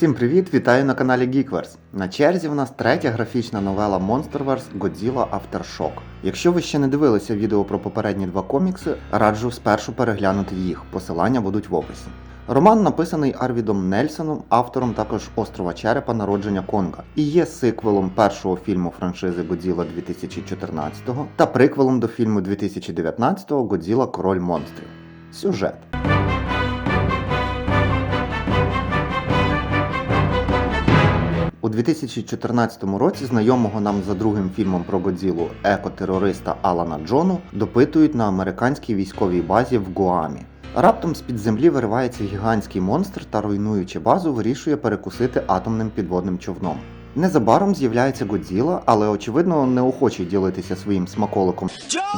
Всім привіт! Вітаю на каналі Geekverse. На черзі в нас третя графічна новела Monsterverse Godzilla Aftershock. Якщо ви ще не дивилися відео про попередні два комікси, раджу спершу переглянути їх. Посилання будуть в описі. Роман написаний Арвідом Нельсоном, автором також Острова Черепа Народження Конга, і є сиквелом першого фільму франшизи Godzilla 2014 та приквелом до фільму 2019 Godzilla Король монстрів. Сюжет. У 2014 році знайомого нам за другим фільмом про Годзілу екотерориста Алана Джону допитують на американській військовій базі в Гуамі. Раптом з-під землі виривається гігантський монстр та, руйнуючи базу, вирішує перекусити атомним підводним човном. Незабаром з'являється Годзіла, але очевидно неохоче ділитися своїм смаколиком.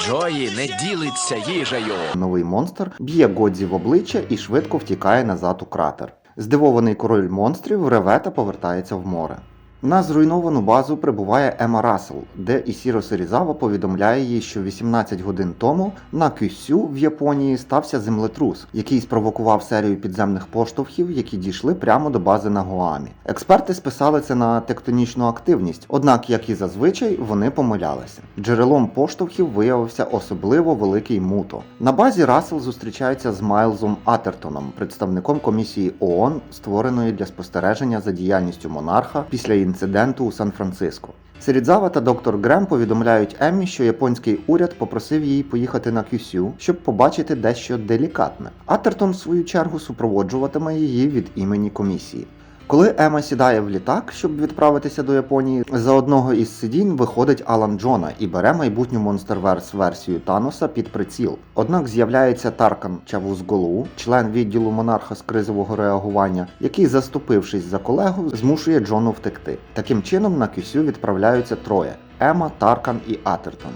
Джої не ділиться їжею. Новий монстр б'є Годзі в обличчя і швидко втікає назад у кратер. Здивований король монстрів реве та повертається в море. На зруйновану базу прибуває Ема Рассел, де Ісіро Серізава повідомляє їй, що 18 годин тому на Кюсю в Японії стався землетрус, який спровокував серію підземних поштовхів, які дійшли прямо до бази на Гуамі. Експерти списали це на тектонічну активність, однак, як і зазвичай, вони помилялися. Джерелом поштовхів виявився особливо великий муто. На базі Рассел зустрічається з Майлзом Атертоном, представником комісії ООН, створеної для спостереження за діяльністю монарха після інциденту у Сан-Франциско. Серідзава та доктор Грем повідомляють Еммі, що японський уряд попросив її поїхати на Кюсю, щоб побачити дещо делікатне. Атертон, в свою чергу, супроводжуватиме її від імені комісії. Коли Ема сідає в літак, щоб відправитися до Японії, за одного із сидінь виходить Алан Джона і бере майбутню Monsterverse версію Таноса під приціл. Однак з'являється Таркан Чавузголу, член відділу монарха з кризового реагування, який, заступившись за колегу, змушує Джону втекти. Таким чином на Кюсю відправляються троє: Ема, Таркан і Атертон.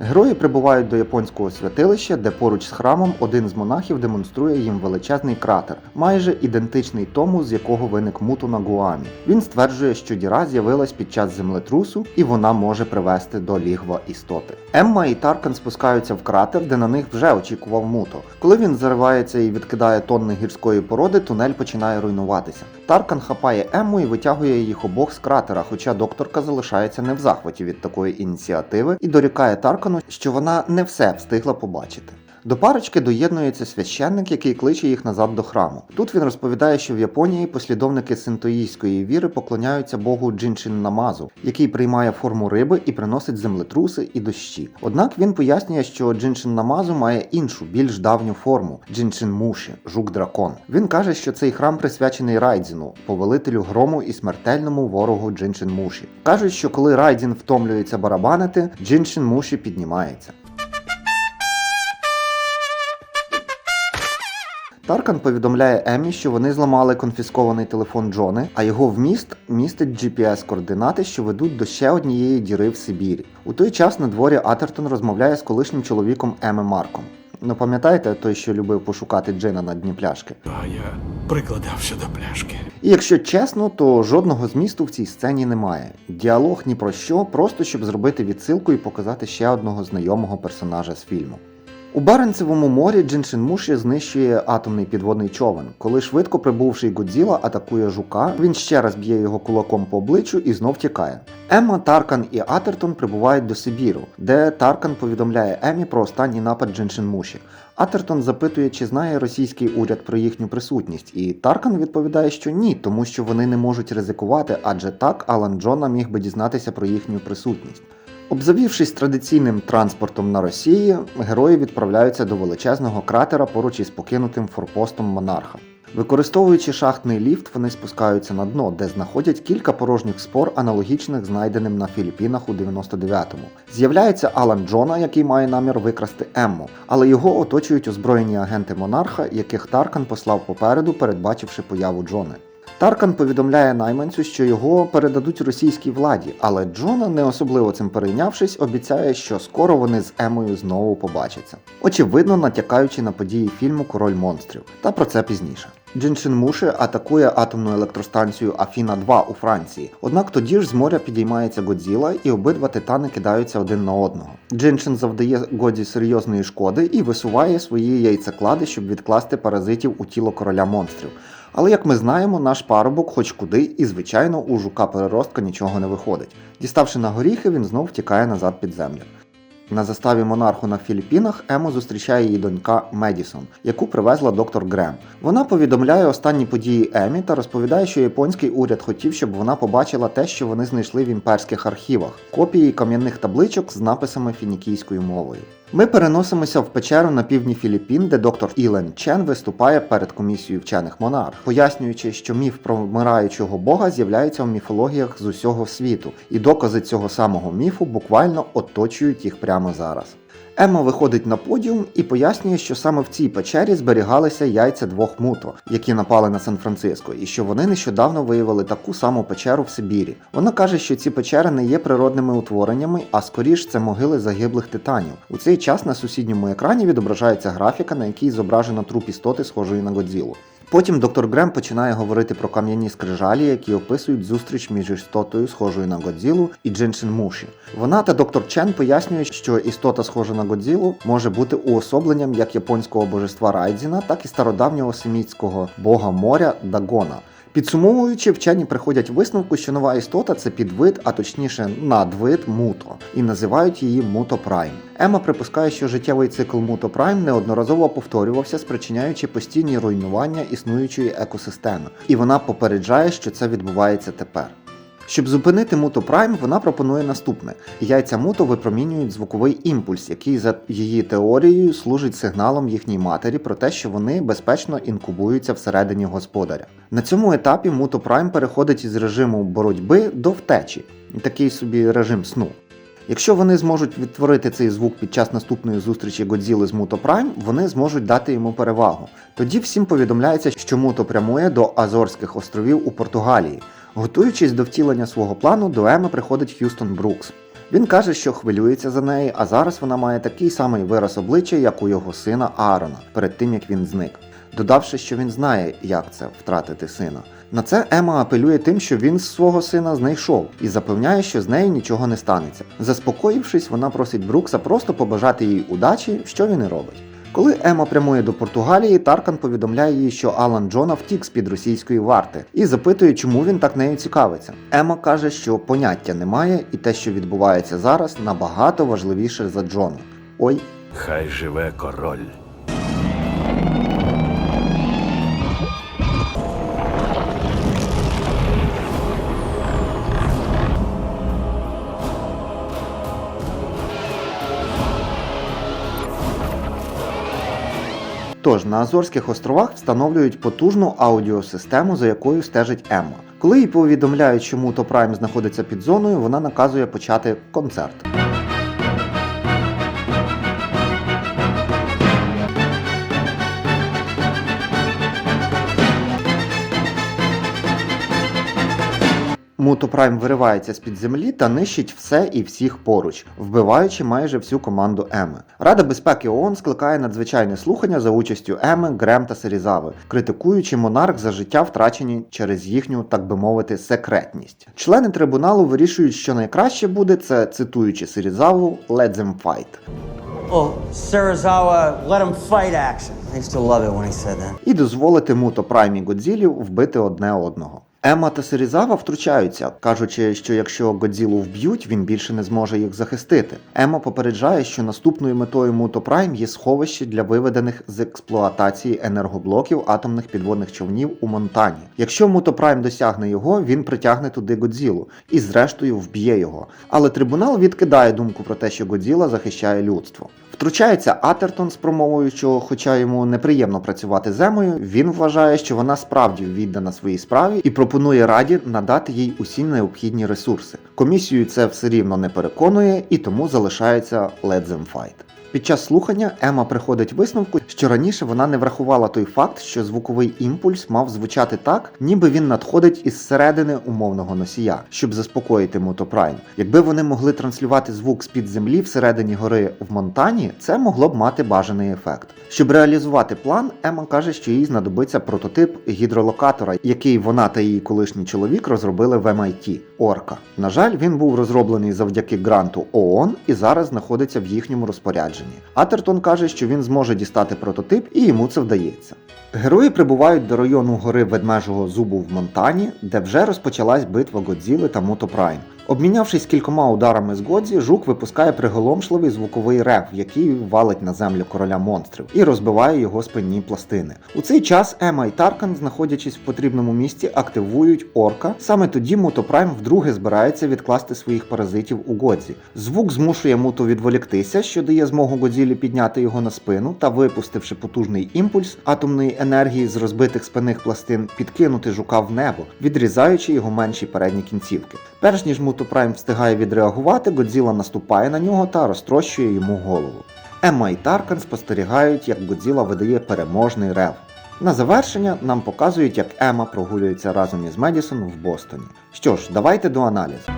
Герої прибувають до японського святилища, де поруч з храмом один з монахів демонструє їм величезний кратер, майже ідентичний тому, з якого виник муто на Гуамі. Він стверджує, що діра з'явилась під час землетрусу і вона може привести до лігва істоти. Емма і Таркан спускаються в кратер, де на них вже очікував муто. Коли він заривається і відкидає тонни гірської породи, тунель починає руйнуватися. Таркан хапає Емму і витягує їх обох з кратера, хоча докторка залишається не в захваті від такої ініціативи і дорікає Таркану, що вона не все встигла побачити. До парочки доєднується священник, який кличе їх назад до храму. Тут він розповідає, що в Японії послідовники синтоїстської віри поклоняються богу Джинчин Намазу, який приймає форму риби і приносить землетруси і дощі. Однак він пояснює, що Джинчин Намазу має іншу, більш давню форму Джинчин Муші, жук дракон. Він каже, що цей храм присвячений Райдзіну, повелителю грому і смертельному ворогу Джинчин Муші. Кажуть, що коли Райдзін втомлюється барабанити, Джинчин Муші піднімається. Таркан повідомляє Еммі, що вони зламали конфіскований телефон Джони, а його вміст містить GPS-координати, що ведуть до ще однієї діри в Сибірі. У той час на дворі Атертон розмовляє з колишнім чоловіком Еми Марком. Ну пам'ятаєте той, що любив пошукати Джина на дні пляшки? А я прикладався до пляшки. І якщо чесно, то жодного змісту в цій сцені немає. Діалог ні про що, просто щоб зробити відсилку і показати ще одного знайомого персонажа з фільму. У Баренцевому морі Джиншин Муші знищує атомний підводний човен. Коли швидко прибувший Годзіла атакує жука, він ще раз б'є його кулаком по обличчю і знов тікає. Емма, Таркан і Атертон прибувають до Сибіру, де Таркан повідомляє Емі про останній напад Джиншин Муші. Атертон запитує, чи знає російський уряд про їхню присутність, і Таркан відповідає, що ні, тому що вони не можуть ризикувати, адже так Алан Джона міг би дізнатися про їхню присутність. Обзавівшись традиційним транспортом на Росії, герої відправляються до величезного кратера поруч із покинутим форпостом монарха. Використовуючи шахтний ліфт, вони спускаються на дно, де знаходять кілька порожніх спор, аналогічних знайденим на Філіппінах у 99-му. З'являється Алан Джона, який має намір викрасти Емму, але його оточують озброєні агенти монарха, яких Таркан послав попереду, передбачивши появу Джони. Таркан повідомляє найманцю, що його передадуть російській владі, але Джона, не особливо цим перейнявшись, обіцяє, що скоро вони з Емою знову побачаться. Очевидно, натякаючи на події фільму Король монстрів. Та про це пізніше. Джиншин Муши атакує атомну електростанцію Афіна 2 у Франції. Однак тоді ж з моря підіймається Годзіла, і обидва титани кидаються один на одного. Джиншин завдає Годі серйозної шкоди і висуває свої яйцеклади, щоб відкласти паразитів у тіло короля монстрів. Але як ми знаємо, наш парубок хоч куди, і звичайно у жука переростка нічого не виходить. Діставши на горіхи, він знов втікає назад під землю. На заставі монарху на Філіппінах Емо зустрічає її донька Медісон, яку привезла доктор Грем. Вона повідомляє останні події Емі та розповідає, що японський уряд хотів, щоб вона побачила те, що вони знайшли в імперських архівах копії кам'яних табличок з написами фінікійською мовою. Ми переносимося в печеру на півдні Філіппін, де доктор Ілен Чен виступає перед комісією вчених монарх, пояснюючи, що міф про вмираючого бога з'являється в міфологіях з усього світу, і докази цього самого міфу буквально оточують їх прямо зараз. Емма виходить на подіум і пояснює, що саме в цій печері зберігалися яйця двох муто, які напали на Сан-Франциско, і що вони нещодавно виявили таку саму печеру в Сибірі. Вона каже, що ці печери не є природними утвореннями, а скоріш це могили загиблих титанів. У цей час на сусідньому екрані відображається графіка, на якій зображено труп істоти, схожої на Годзілу. Потім доктор Грем починає говорити про кам'яні скрижалі, які описують зустріч між істотою, схожою на Годзілу, і Джиншин Муші. Вона та доктор Чен пояснюють, що істота, схожа на Годзілу, може бути уособленням як японського божества Райдзіна, так і стародавнього семітського бога моря Дагона. Підсумовуючи, вчені приходять висновку, що нова істота це підвид, а точніше надвид Муто, і називають її Муто Прайм. Ема припускає, що життєвий цикл Муто Прайм неодноразово повторювався, спричиняючи постійні руйнування існуючої екосистеми, і вона попереджає, що це відбувається тепер. Щоб зупинити Муто Прайм, вона пропонує наступне: яйця Муто випромінюють звуковий імпульс, який за її теорією служить сигналом їхній матері про те, що вони безпечно інкубуються всередині господаря. На цьому етапі Муто Прайм переходить із режиму боротьби до втечі, такий собі режим сну. Якщо вони зможуть відтворити цей звук під час наступної зустрічі Годзіли з Муто Прайм, вони зможуть дати йому перевагу. Тоді всім повідомляється, що Муто прямує до Азорських островів у Португалії. Готуючись до втілення свого плану, до Еми приходить Х'юстон Брукс. Він каже, що хвилюється за неї, а зараз вона має такий самий вираз обличчя, як у його сина Аарона, перед тим як він зник, додавши, що він знає, як це втратити сина. На це Ема апелює тим, що він свого сина знайшов, і запевняє, що з нею нічого не станеться. Заспокоївшись, вона просить Брукса просто побажати їй удачі, що він і робить. Коли Ема прямує до Португалії, Таркан повідомляє їй, що Алан Джона втік з під російської варти, і запитує, чому він так нею цікавиться. Ема каже, що поняття немає, і те, що відбувається зараз, набагато важливіше за Джона. Ой, Хай живе король. Тож на Азорських островах встановлюють потужну аудіосистему, за якою стежить Емма. Коли їй повідомляють, що Муто Прайм знаходиться під зоною, вона наказує почати концерт. Прайм виривається з-під землі та нищить все і всіх поруч, вбиваючи майже всю команду Еми. Рада безпеки ООН скликає надзвичайне слухання за участю Еми, Грем та Серізави, критикуючи монарх за життя, втрачені через їхню, так би мовити, секретність. Члени трибуналу вирішують, що найкраще буде це цитуючи Серізаву «Let them fight». Well, Sarazawa let him fight action. I used to love it when he said that. і дозволити Муто Прайм і Годзілі вбити одне одного. Ема та Серізава втручаються, кажучи, що якщо Годзілу вб'ють, він більше не зможе їх захистити. Ема попереджає, що наступною метою Муто Прайм є сховище для виведених з експлуатації енергоблоків атомних підводних човнів у Монтані. Якщо Муто Прайм досягне його, він притягне туди Годзілу і, зрештою, вб'є його. Але трибунал відкидає думку про те, що Годзіла захищає людство. Втручається Атертон з промовою, що, хоча йому неприємно працювати з Емою, він вважає, що вона справді віддана своїй справі і пропонує раді надати їй усі необхідні ресурси. Комісію це все рівно не переконує і тому залишається Let them fight. Під час слухання Ема приходить висновку, що раніше вона не врахувала той факт, що звуковий імпульс мав звучати так, ніби він надходить із середини умовного носія, щоб заспокоїти Мотопрайм. Якби вони могли транслювати звук з-під землі всередині гори в Монтані, це могло б мати бажаний ефект. Щоб реалізувати план, Ема каже, що їй знадобиться прототип гідролокатора, який вона та її колишній чоловік розробили в MIT – Орка. На жаль, він був розроблений завдяки гранту ООН і зараз знаходиться в їхньому розпорядженні. Атертон каже, що він зможе дістати прототип, і йому це вдається. Герої прибувають до району гори ведмежого зубу в Монтані, де вже розпочалась битва Годзіли та Мотопрайм. Обмінявшись кількома ударами з Годзі, жук випускає приголомшливий звуковий рев, який валить на землю короля монстрів і розбиває його спинні пластини. У цей час Ема і Таркан, знаходячись в потрібному місці, активують орка. Саме тоді Мотопрайм вдруге збирається відкласти своїх паразитів у Годзі. Звук змушує Муто відволіктися, що дає змогу Годзілі підняти його на спину та, випустивши потужний імпульс атомної енергії з розбитих спинних пластин, підкинути жука в небо, відрізаючи його менші передні кінцівки. Перш ніж Мутопрайм встигає відреагувати, Годзіла наступає на нього та розтрощує йому голову. Емма і Таркан спостерігають, як Годзіла видає переможний рев. На завершення нам показують, як Ема прогулюється разом із Медісон в Бостоні. Що ж, давайте до аналізу.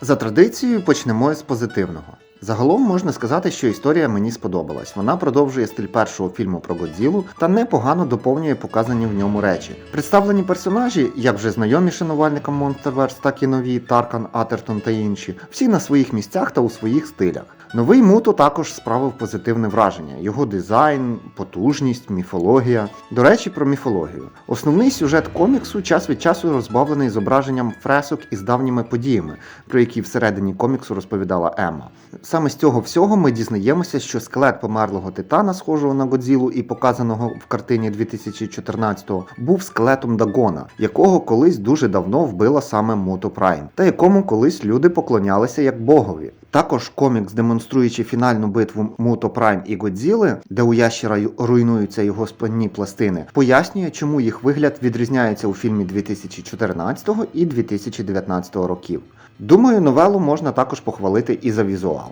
За традицією почнемо з позитивного. Загалом можна сказати, що історія мені сподобалась. Вона продовжує стиль першого фільму про Годзілу та непогано доповнює показані в ньому речі. Представлені персонажі, як вже знайомі шанувальникам Monsterverse, так і нові Таркан, Атертон та інші, всі на своїх місцях та у своїх стилях. Новий Муто також справив позитивне враження: його дизайн, потужність, міфологія. До речі, про міфологію. Основний сюжет коміксу час від часу розбавлений зображенням фресок із давніми подіями, про які всередині коміксу розповідала Емма. Саме з цього всього ми дізнаємося, що скелет померлого титана, схожого на Годзілу і показаного в картині 2014-го, був скелетом Дагона, якого колись дуже давно вбила саме Мото Прайм, та якому колись люди поклонялися як богові. Також комікс, демонструючи фінальну битву Муто Прайм і Годзіли, де у ящера руйнуються його спинні пластини, пояснює, чому їх вигляд відрізняється у фільмі 2014 і 2019 років. Думаю, новелу можна також похвалити і за візуал.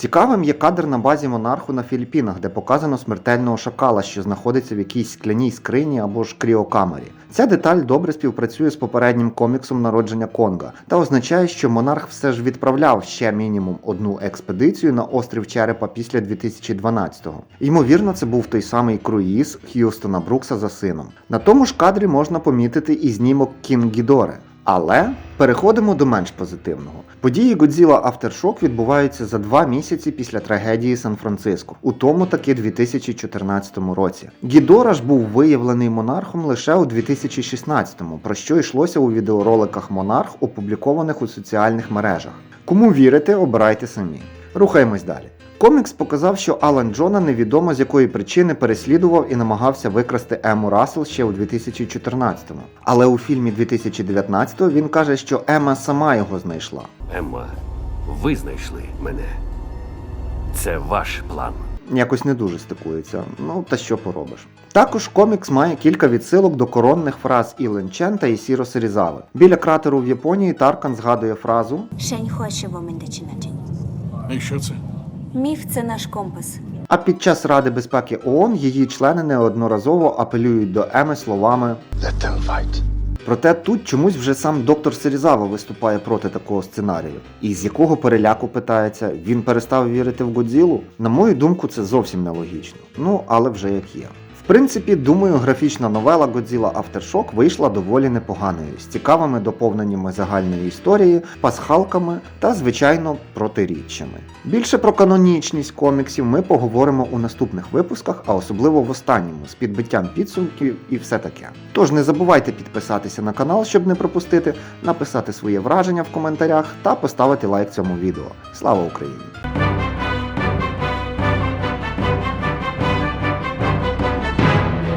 Цікавим є кадр на базі монарху на Філіппінах, де показано смертельного шакала, що знаходиться в якійсь скляній скрині або ж кріокамері. Ця деталь добре співпрацює з попереднім коміксом народження Конга та означає, що монарх все ж відправляв ще мінімум одну експедицію на острів Черепа після 2012-го. Ймовірно, це був той самий круїз Х'юстона Брукса за сином. На тому ж кадрі можна помітити і знімок Кінг Гідоре. Але переходимо до менш позитивного. Події Godzilla Aftershock відбуваються за два місяці після трагедії Сан-Франциско, у тому таки 2014 році. Гідора ж був виявлений монархом лише у 2016-му, про що йшлося у відеороликах Монарх, опублікованих у соціальних мережах. Кому вірите, обирайте самі. Рухаємось далі. Комікс показав, що Алан Джона невідомо з якої причини переслідував і намагався викрасти Ему Рассел ще у 2014-му. Але у фільмі 2019-го він каже, що Ема сама його знайшла. Емма, ви знайшли мене. Це ваш план. Якось не дуже стикується. Ну та що поробиш. Також комікс має кілька відсилок до коронних фраз Ілен Чен та Ісіро Серізави. Біля кратеру в Японії Таркан згадує фразу 神 хоче. І що це? Міф це наш компас. А під час Ради безпеки ООН її члени неодноразово апелюють до Еми словами Let them fight. Проте тут чомусь вже сам доктор Серізава виступає проти такого сценарію. І з якого переляку питається, він перестав вірити в Годзілу? На мою думку, це зовсім нелогічно. Ну, але вже як є. В принципі, думаю, графічна новела Godzilla Aftershock вийшла доволі непоганою, з цікавими доповненнями загальної історії, пасхалками та, звичайно, протиріччями. Більше про канонічність коміксів ми поговоримо у наступних випусках, а особливо в останньому, з підбиттям підсумків і все таке. Тож не забувайте підписатися на канал, щоб не пропустити, написати своє враження в коментарях та поставити лайк цьому відео. Слава Україні!